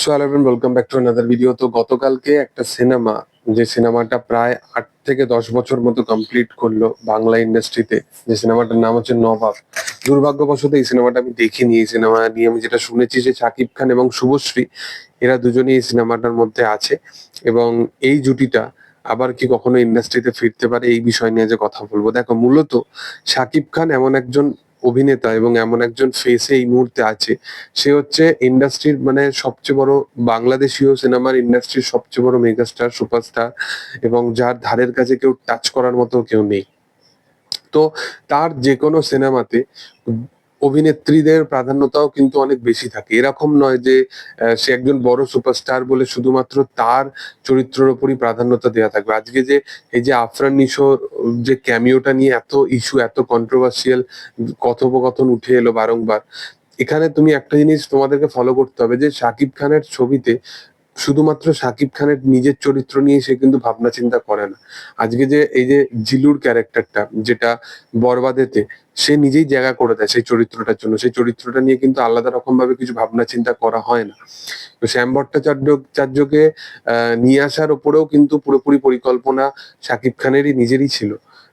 So welcome back to another video তো গতকালকে একটা সিনেমা যে সিনেমাটা প্রায় আট থেকে দশ বছর মতো কমপ্লিট করল বাংলা ইন্ডাস্ট্রিতে যে সিনেমাটার নাম হচ্ছে নবাব। দুর্ভাগ্যবশত এই সিনেমাটা আমি দেখিনি। এই সিনেমা নিয়ে আমি যেটা শুনেছি যে শাকিব খান এবং শুভশ্রী, এরা দুজনেই এই সিনেমাটার মধ্যে আছে এবং এই জুটিটা আবার কি কখনো ইন্ডাস্ট্রিতে ফিরতে পারে এই বিষয় নিয়ে যে কথা বলব। দেখো, মূলত শাকিব খান এমন একজন অভিনেতা এবং এমন একজন ফেসে এই মুহূর্তে আছে। সে হচ্ছে ইন্ডাস্ট্রির মানে সবচেয়ে বড় বাংলাদেশীয় সিনেমার ইন্ডাস্ট্রির সবচেয়ে বড় মেগাস্টার সুপারস্টার এবং যার ধারের কাছে কেউ টাচ করার মতো কেউ নেই। তো তার যে কোনো সিনেমাতে অভিনেত্রীদের প্রাধান্যতাও কিন্তু অনেক বেশি থাকে। এরকম নয় যে সে একজন বড় সুপারস্টার বলে শুধুমাত্র তার চরিত্রের উপরই প্রাধান্যতা দেওয়া থাকবে। আজকে যে, এই যে আফরান নিশোর যে ক্যামিওটা নিয়ে এত ইস্যু এত কন্ট্রোভার্সিয়াল কথোপকথন উঠে এলো বারংবার, এখানে তুমি একটা জিনিস তোমাদেরকে ফলো করতে হবে যে, শাকিব খানের ছবিতে শুধুমাত্র শাকিব খানের নিজের চরিত্র নিয়ে সে কিন্তু ভাবনা চিন্তা করে না। আজকে যে এই যে জিলুর ক্যারেক্টারটা যেটা বরবাদেতে সে নিজেই জায়গা করে দেয় সেই চরিত্রটার জন্য। সেই চরিত্রটা নিয়ে কিন্তু আলাদা রকম ভাবে কিছু ভাবনা চিন্তা করা হয় না। তো শ্যাম ভট্টাচার্য চার্যকে আহ, নিয়ে আসার ওপরেও কিন্তু পুরোপুরি পরিকল্পনা শাকিব খানেরই নিজেরই ছিল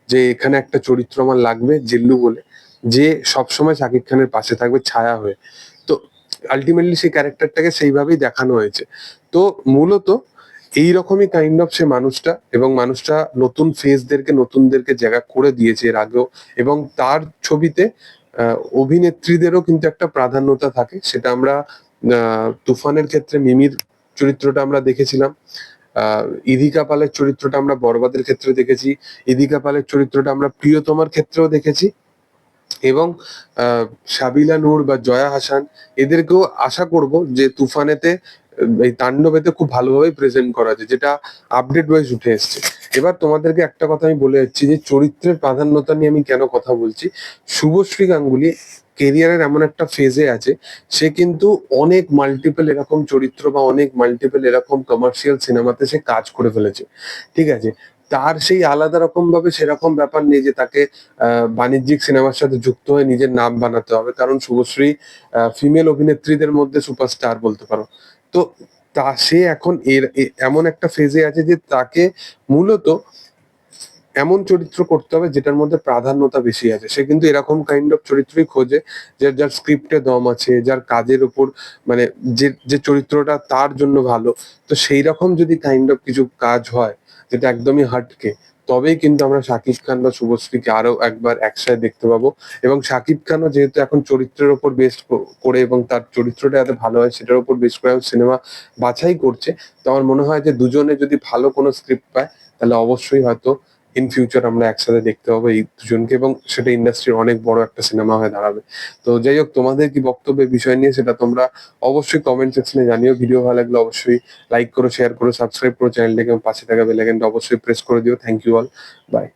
যে এখানে একটা চরিত্র আমার লাগবে জিল্লু বলে যে সবসময় শাকিব খানের পাশে থাকবে ছায়া হয়ে। আলটিমেটলি সেই ক্যারেক্টারটাকে সেইভাবেই দেখানো হয়েছে। তো মূলত এইরকমই কাইন্ড অফ সে মানুষটা এবং মানুষটা নতুন ফেসদেরকে নতুনদেরকে জায়গা করে দিয়েছে এর আগেও এবং তার ছবিতে অভিনেত্রীদেরও কিন্তু একটা প্রাধান্যতা থাকে। সেটা আমরা তুফানের ক্ষেত্রে মিমির চরিত্রটা আমরা দেখেছিলাম ইদিকা পালের চরিত্রটা আমরা বরবাদের ক্ষেত্রে দেখেছি ইদিকা পালের চরিত্রটা আমরা প্রিয়তমার ক্ষেত্রেও দেখেছি। এবং সাবিলা নূর বা জয়া হাসান এদেরকেও আশা করব যে তুফানেতে, এই তাণ্ডবেতে খুব ভালোভাবে প্রেজেন্ট করা যায় যেটা আপডেট ওয়াইজ উঠে এসছে। এবার তোমাদেরকে একটা কথা আমি বলে যাচ্ছি যে, চরিত্রের প্রাধান্যতা নিয়ে আমি কেন কথা বলছি? শুভশ্রী গাঙ্গুলি কেরিয়ারের এমন একটা ফেজে আছে, সে কিন্তু অনেক মাল্টিপল এরকম চরিত্র বা অনেক মাল্টিপল এরকম কমার্শিয়াল সিনেমাতে সে কাজ করে ফেলেছে। ঠিক আছে? তার সেই আলাদা রকম ভাবে সেরকম ব্যাপার নেই যে তাকে বাণিজ্যিক সিনেমার সাথে যুক্ত হয়ে নিজের নাম বানাতে হবে। কারণ শুভশ্রী ফিমেল অভিনেত্রীদের মধ্যে সুপারস্টার বলতে পারো। তো তা, সে এখন এর এমন একটা ফেজে আছে যে তাকে মূলত এমন চরিত্র করতে হবে যেটার মধ্যে প্রাধান্যতা বেশি আছে। সে কিন্তু এরকম কাইন্ড অফ চরিত্রই খোঁজে যে যার স্ক্রিপ্টে দম আছে, যার কাজের উপর মানে যে যে চরিত্রটা তার জন্য ভালো। তো সেই রকম যদি কাইন্ড অফ কিছু কাজ হয় যেটা একদমই হাটকে। তবেই কিন্তু আমরা শাকিব খান বা শুভশ্রীকে আরও একবার একসাথে দেখতে পাবো। এবং শাকিব খানও যেহেতু এখন চরিত্রের ওপর বেস্ট করে এবং তার চরিত্রটা এত ভালো হয়, সেটার উপর বেশ করে সিনেমা বাছাই করছে। তো আমার মনে হয় যে দুজনে যদি ভালো কোনো স্ক্রিপ্ট পায়, তাহলে অবশ্যই হয়তো ইন ফিউচার আমরা একসাথে দেখতে পাবো এই দুজনকে এবং সেটা ইন্ডাস্ট্রির অনেক বড় একটা সিনেমা হয়ে দাঁড়াবে। তো যাই হোক, তোমাদের কি বক্তব্যের বিষয় নিয়ে সেটা তোমরা অবশ্যই কমেন্ট সেকশনে জানিও। ভিডিও ভালো লাগলে অবশ্যই লাইক করো শেয়ার করো সাবস্ক্রাইব করো চ্যানেলটাকে পাশে থাকা বেলাইকনটা অবশ্যই প্রেস করে দিও। Thank you all by